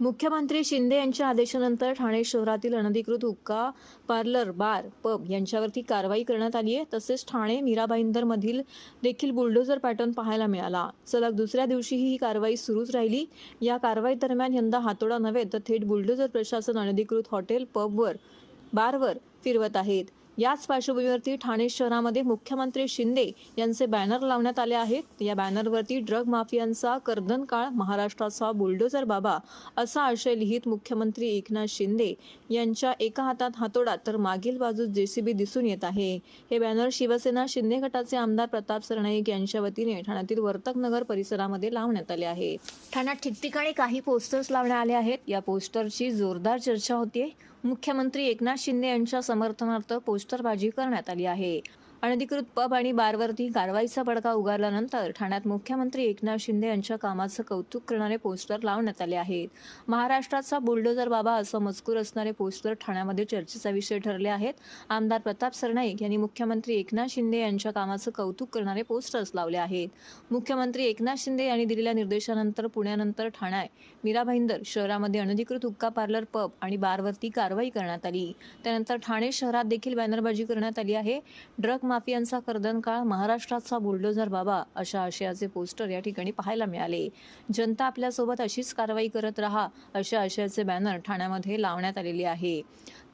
मुख्यमंत्री शिंदे यांच्या आदेशानंतर ठाणे शहरातील अनधिकृत हुक्का पार्लर बार पब यांच्यावरती कारवाई करण्यात आली आहे. तसेच ठाणे मीराबाईंदरमधील मधील देखील बुलडोझर पॅटर्न पाहायला मिळाला. सलग दुसऱ्या दिवशीही ही कारवाई सुरूच राहिली. या कारवाई दरम्यान यंदा हातोडा नव्हे तर थेट बुलडोझर प्रशासन अनधिकृत हॉटेल पबवर बारवर फिरवत आहेत. याच पार्श्वभूमीवरती ठाणे शहरामध्ये मुख्यमंत्री शिंदे यांचे बॅनर लावण्यात आले आहेत. या बॅनरवरती ड्रग माफियांचा कर्दन काळ महाराष्ट्राचा बुलडोझर बाबा असा आशय लिहित मुख्यमंत्री एकनाथ शिंदे यांच्या एका हातात हातोडा तर मागील बाजूस जेसीबी दिसून येत आहे. हे बॅनर शिवसेना शिंदे गटाचे आमदार प्रताप सरनाईक यांच्या वतीने ठाण्यातील वर्तक नगर परिसरामध्ये लावण्यात आले आहे. ठाण्यात ठिकठिकाणी काही पोस्टर्स लावण्यात आले आहेत. या पोस्टरची जोरदार चर्चा होतीये. मुख्यमंत्री एकनाथ शिंदे यांच्या समर्थनार्थ पोस्टरबाजी करण्यात आली आहे. अनधिकृत पब आणि बारवरती कारवाईचा पडका उगारल्यानंतर ठाण्यात मुख्यमंत्री एकनाथ शिंदे यांच्या कामाचं कौतुक करणारे पोस्टर लावण्यात आले आहेत. महाराष्ट्राचा बुलडोजर बाबा असं मजकूर असणारे पोस्टर ठाण्यामध्ये चर्चेचा विषय ठरले आहेत. आमदार प्रताप सरनाईक यांनी मुख्यमंत्री एकनाथ शिंदे यांच्या कामाचं कौतुक करणारे पोस्टर्स लावले आहेत. मुख्यमंत्री एकनाथ शिंदे यांनी दिलेल्या निर्देशानंतर पुण्यानंतर ठाणे मीरा भाईंदर शहरामध्ये अनधिकृत हुक्का पार्लर पब आणि बारवरती कारवाई करण्यात आली. त्यानंतर ठाणे शहरात देखील बॅनरबाजी करण्यात आली आहे. ड्रग माफियांचा कर्दनकाळ महाराष्ट्राचा बुलडोझर बाबा अशा आशयाचे पोस्टर या ठिकाणी पाहायला मिळाले. जनता आपल्यासोबत अशीच कारवाई करत राहा अशा आशयाचे बॅनर ठाण्यामध्ये लावण्यात आलेले आहे.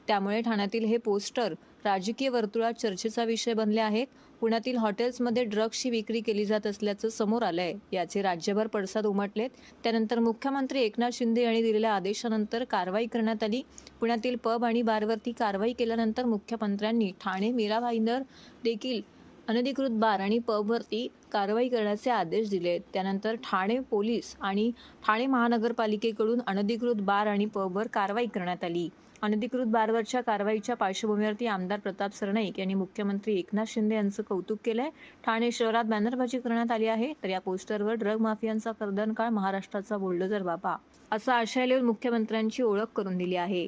त्यामुळे ठाण्यातील हे पोस्टर राजकीय वर्तुळात चर्चेचा विषय बनले आहेत. पुण्यातील हॉटेल्समध्ये ड्रग्सची विक्री केली जात असल्याचं समोर आलंय. याचे राज्यभर पडसाद उमटलेत. त्यानंतर मुख्यमंत्री एकनाथ शिंदे यांनी दिलेल्या आदेशानंतर कारवाई करण्यात आली. पुण्यातील पब आणि बारवरती कारवाई केल्यानंतर मुख्यमंत्र्यांनी ठाणे मीरा भाईंदर देखील अनधिकृत बार आणि पबवरती कारवाई करण्याचे आदेश दिले. त्यानंतर ठाणे पोलीस आणि ठाणे महानगरपालिकेकडून अनधिकृत बार आणि पबवर कारवाई करण्यात आली. अनधिकृत बारवरच्या कारवाईच्या पार्श्वभूमीवरती आमदार प्रताप सरनाईक यांनी मुख्यमंत्री एकनाथ शिंदे यांचं कौतुक केलंय. ठाणे शहरात बॅनरबाजी करण्यात आली आहे तर या पोस्टरवर ड्रग माफियांचा कर्दनकाळ महाराष्ट्राचा बुलडोझर बाबा असा आशय लिहून मुख्यमंत्र्यांची ओळख करून दिली आहे.